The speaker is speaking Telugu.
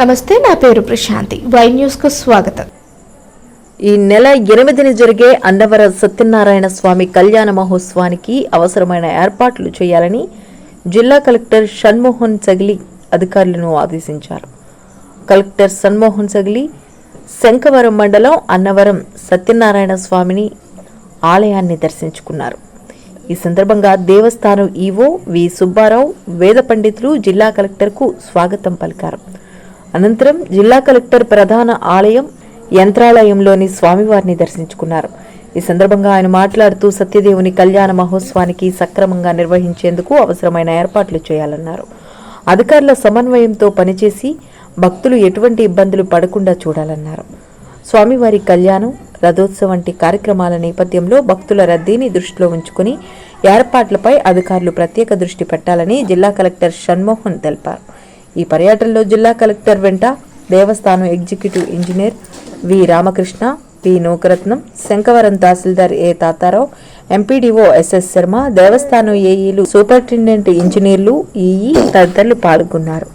నమస్తే నా పేరు ప్రశాంతి. వై న్యూస్కు స్వాగతం. ఈ నెల ఎనిమిదిని జరిగే అన్నవర సత్యనారాయణ స్వామి కళ్యాణ మహోత్సవానికి అవసరమైన ఏర్పాట్లు చేయాలని జిల్లా కలెక్టర్ షణ్మోహన్ సగిలి అధికారులను ఆదేశించారు. కలెక్టర్ షణ్మోహన్ సగిలి శంఖవరం మండలం అన్నవరం సత్యనారాయణ స్వామిని ఆలయాన్ని దర్శించుకున్నారు. ఈ సందర్భంగా దేవస్థానం ఈవో వి సుబ్బారావు వేద పండితులు జిల్లా కలెక్టర్కు స్వాగతం పలికారు. అనంతరం జిల్లా కలెక్టర్ ప్రధాన ఆలయం యంత్రాలయంలోని స్వామివారిని దర్శించుకున్నారు. ఈ సందర్భంగా ఆయన మాట్లాడుతూ సత్యదేవుని కళ్యాణ మహోత్సవానికి సక్రమంగా నిర్వహించేందుకు అవసరమైన ఏర్పాట్లు చేయాలన్నారు. అధికారుల సమన్వయంతో పనిచేసి భక్తులు ఎటువంటి ఇబ్బందులు పడకుండా చూడాలన్నారు. స్వామివారి కళ్యాణం రథోత్సవం వంటి కార్యక్రమాల నేపథ్యంలో భక్తుల రద్దీని దృష్టిలో ఉంచుకుని ఏర్పాట్లపై అధికారులు ప్రత్యేక దృష్టి పెట్టాలని జిల్లా కలెక్టర్ షణ్మోహన్ తెలిపారు. ఈ పర్యటనలో జిల్లా కలెక్టర్ వెంట దేవస్థానం executive engineer V Ramakrishna P Nookaratnam Sankavaram tahsildar A Tatarao MPDO SS Sharma దేవస్థానం ఏఈలు సూపరింటెండెంట్ ఇంజనీర్లు ఈఈ తదితరులు పాల్గొన్నారు.